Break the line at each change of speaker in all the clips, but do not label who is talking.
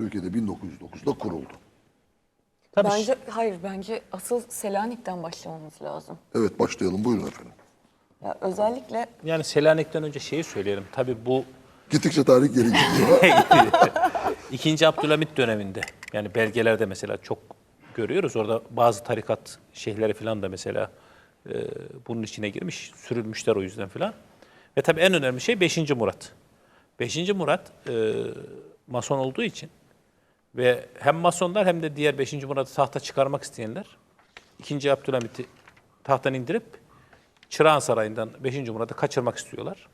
Türkiye'de 1909'da kuruldu.
Tabii
Bence hayır bence asıl Selanik'ten başlamamız lazım.
Evet başlayalım buyurun efendim.
Ya özellikle
yani Selanik'ten önce şeyi söyleyelim. Tabii bu
Gittikçe tarih geri gidiyor.
İkinci Abdülhamit döneminde yani belgelerde mesela çok görüyoruz. Orada bazı tarikat şeyhleri falan da mesela e, bunun içine girmiş, sürülmüşler o yüzden falan. Ve tabii en önemli şey 5. Murat. 5. Murat e, mason olduğu için ve hem masonlar hem de diğer 5. Murat'ı tahta çıkarmak isteyenler 2. Abdülhamit'i tahttan indirip Çırağan Sarayı'ndan 5. Murat'ı kaçırmak istiyorlar.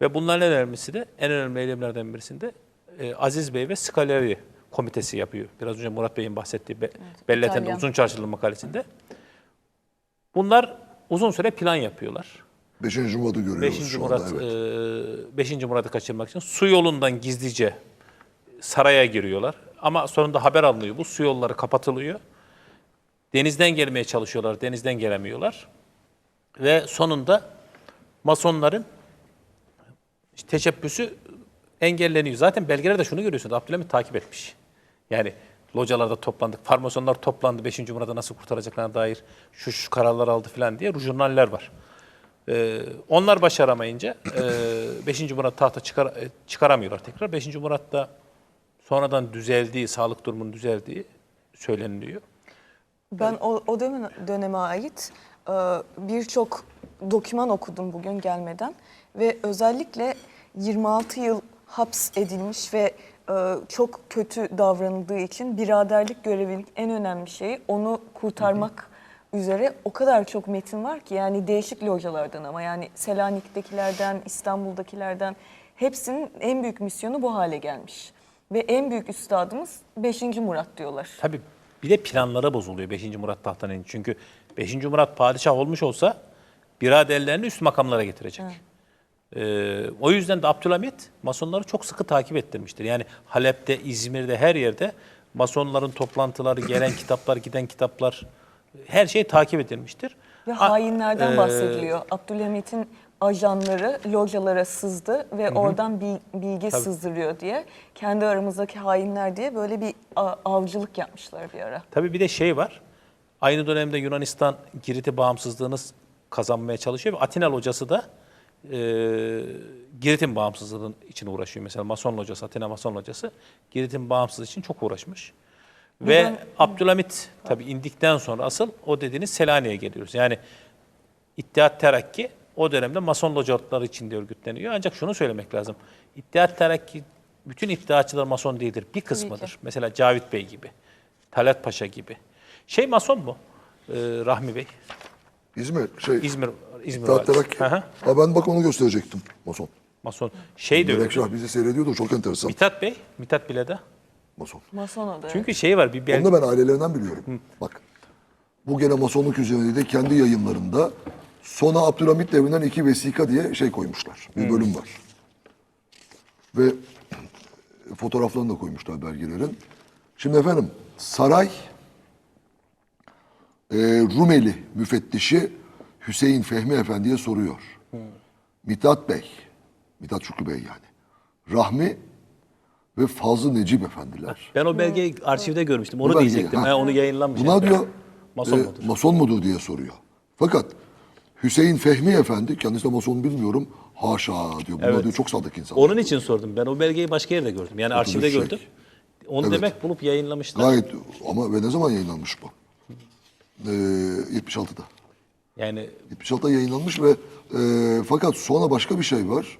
Ve bunların en önemlisi de, en önemli eylemlerden birisinde e, Aziz Bey ve Scaleri komitesi yapıyor. Biraz önce Murat Bey'in bahsettiği be, Belleten'de
İtalyan.
uzun çarşılı makalesinde. Bunlar uzun süre plan yapıyorlar.
Beşinci Murat'ı görüyoruz
5.
şu
Murat
anda. Evet.
e, 5. Murat'ı kaçırmak için su yolundan gizlice saraya giriyorlar. Ama sonunda haber alınıyor. Bu su yolları kapatılıyor. Denizden gelmeye çalışıyorlar. Denizden gelemiyorlar. Ve sonunda masonların teşebbüsü engelleniyor. Zaten belgelerde şunu görüyorsunuz. Abdülhamit takip etmiş. Yani localarda toplandık. Farmasonlar toplandı. 5. Murat'ı nasıl kurtaracaklarına dair şu şu kararlar aldı falan diye jurnaller var. Ee, onlar başaramayınca 5. Murat tahta çıkar, e, çıkaramıyorlar tekrar. 5. Murat sonradan düzeldiği, sağlık durumunun düzeldiği söyleniliyor.
ben o, o dönem, döneme ait e, birçok doküman okudum bugün gelmeden ve özellikle 26 yıl haps edilmiş ve e, çok kötü davranıldığı için biraderlik görevinin en önemli şeyi onu kurtarmak üzere o kadar çok metin var ki yani değişik localardan ama yani Selanik'tekilerden, İstanbul'dakilerden hepsinin en büyük misyonu bu hale gelmiş. Ve en büyük üstadımız 5. Murat diyorlar.
Tabii bir de planlara bozuluyor 5. Murat tahttan inince. Çünkü 5. Murat padişah olmuş olsa biraderlerini üst makamlara getirecek. Ee, o yüzden de Abdülhamit masonları çok sıkı takip ettirmiştir. Yani Halep'te, İzmir'de her yerde masonların toplantıları, gelen kitaplar, giden kitaplar her şey takip edilmiştir.
Ve hainlerden
e,
bahsediliyor. Abdülhamit'in ajanları localara sızdı ve oradan bil- bilgi sızdırıyor diye. Kendi aramızdaki hainler diye böyle bir avcılık yapmışlar bir ara.
Tabii bir de şey var. Aynı dönemde Yunanistan Girit'i bağımsızlığını kazanmaya çalışıyor ve Atina hocası da e, Girit'in bağımsızlığının için uğraşıyor. Mesela Mason hocası, Atina Mason hocası Girit'in bağımsızlığı için çok uğraşmış. Ve
ben-
Abdülhamit tabii indikten sonra asıl o dediğiniz Selanik'e geliyoruz. Yani İttihat Terakki o dönemde Mason locaları içinde örgütleniyor. Ancak şunu söylemek lazım. İttihat Terakki bütün iddiaçılar Mason değildir. Bir kısmıdır. Mesela Cavit Bey gibi, Talat Paşa gibi. Şey Mason mu? Ee, Rahmi Bey.
İzmir şey
İzmir, İzmir
İttihat
valisi.
Terakki.
Hı hı.
Ha, ben bak onu gösterecektim. Mason.
Mason. Şey de öyle.
Melekşah bizi seyrediyordu çok enteresan.
Mithat Bey, Mithat Bileda.
Mason.
Mason o da.
Çünkü şey var bir belge.
Onu da ben ailelerinden biliyorum. Bak. Bu gene masonluk üzerine de kendi yayınlarında Sona Abdülhamit devrinden iki vesika diye şey koymuşlar. Bir bölüm var. Ve fotoğraflarını da koymuşlar belgelerin. Şimdi efendim saray e, Rumeli müfettişi Hüseyin Fehmi Efendi'ye soruyor. Mithat Bey, Mithat Şükrü Bey yani. Rahmi ve Fazıl Necip Efendiler.
Ben o belgeyi arşivde görmüştüm. Onu
belgeyi,
diyecektim.
ha.
Ha, onu yayınlanmış.
Buna diyor
Mason
e,
mudur?
mason mudur diye soruyor. Fakat Hüseyin Fehmi Efendi, kendisi de mason bilmiyorum, haşa diyor. Bunlar
Evet.
diyor çok sadık insan.
Onun için sordum. Ben o belgeyi başka yerde gördüm. Yani arşivde
şey.
gördüm. Onu demek bulup yayınlamışlar.
Gayet ama ve ne zaman yayınlanmış bu? Ee, 76'da.
Yani
76'da yayınlanmış ve e, fakat sonra başka bir şey var.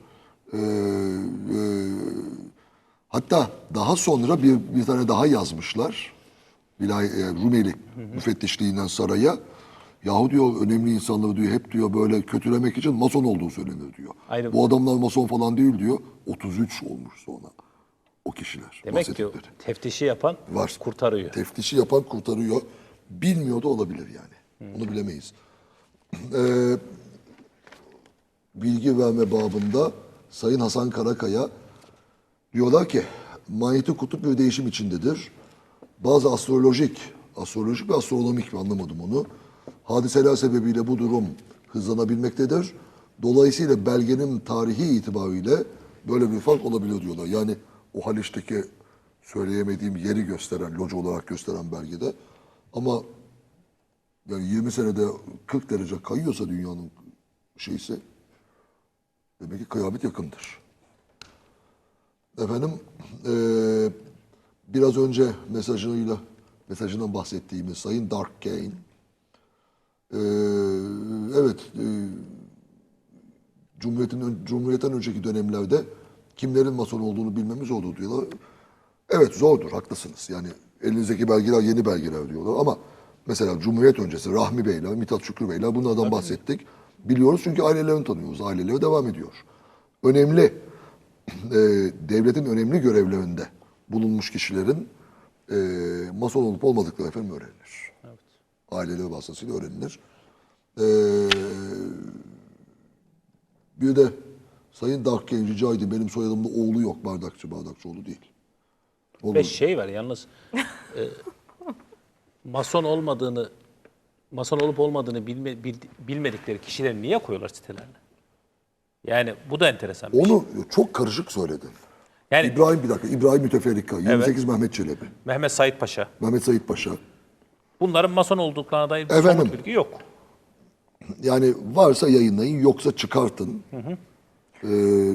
E, e, hatta daha sonra bir, bir tane daha yazmışlar. Vilay, e, Rumeli müfettişliğinden saraya. Yahu diyor önemli insanları diyor hep diyor böyle kötülemek için mason olduğu söylenir diyor.
Aynen.
Bu adamlar mason falan değil diyor. 33 olmuş sonra o kişiler.
demek ki teftişi yapan
Var.
kurtarıyor.
Teftişi yapan kurtarıyor. Bilmiyor da olabilir yani. Onu bilemeyiz. Ee, bilgi verme babında Sayın Hasan Karakaya diyorlar ki manyetik kutup bir değişim içindedir. Bazı astrolojik, astrolojik ve astronomik mi anlamadım onu. Hadiseler sebebiyle bu durum hızlanabilmektedir. Dolayısıyla belgenin tarihi itibariyle böyle bir fark olabiliyor diyorlar. Yani o Haliç'teki söyleyemediğim yeri gösteren, loca olarak gösteren belgede. Ama yani 20 senede 40 derece kayıyorsa dünyanın şeysi demek ki kıyamet yakındır. Efendim eee, biraz önce mesajıyla mesajından bahsettiğimiz Sayın Dark Kane eee, evet eee, Cumhuriyet'in Cumhuriyet'ten önceki dönemlerde kimlerin mason olduğunu bilmemiz zordur diyorlar. Evet zordur, haklısınız. Yani elinizdeki belgeler yeni belgeler diyorlar ama mesela Cumhuriyet öncesi Rahmi Beyler, Mithat Şükrü Beyler bunlardan bahsettik. Biliyoruz çünkü ailelerini tanıyoruz. Aileleri devam ediyor. Önemli, e, devletin önemli görevlerinde bulunmuş kişilerin e, mason olup olmadıkları efendim öğrenilir. Aileleri vasıtasıyla öğrenilir. E, bir de Sayın Darkken rica edeyim benim soyadımda oğlu yok bardakçı bardakçıoğlu değil. Olur.
Ve şey var yalnız e, mason olmadığını mason olup olmadığını bilme, bil- bilmedikleri kişileri niye koyuyorlar sitelerine? Yani bu da enteresan bir şey.
Onu çok karışık söyledin.
Yani
İbrahim bir dakika. İbrahim Müteferrika, 28 Mehmet Çelebi,
Mehmet Said Paşa
Mehmet Sait Paşa.
Bunların mason olduklarına dair bir
Efendim?
somut bilgi yok.
Yani varsa yayınlayın yoksa çıkartın. Ee,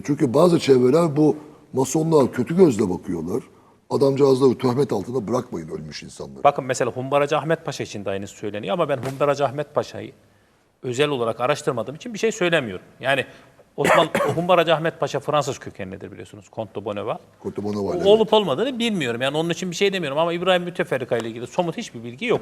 çünkü bazı çevreler bu masonluğa kötü gözle bakıyorlar. Adamcağızları töhmet altında bırakmayın ölmüş insanları.
Bakın mesela Humbaracı Ahmet Paşa için de aynısı söyleniyor ama ben Humbaracı Ahmet Paşa'yı özel olarak araştırmadığım için bir şey söylemiyorum. Yani Osman Humbaracı Ahmet Paşa Fransız kökenlidir biliyorsunuz. Comte de Bonneval.
Kotumona var.
Olup olmadığını bilmiyorum. Yani onun için bir şey demiyorum ama İbrahim Müteferrika ile ilgili somut hiçbir bilgi yok.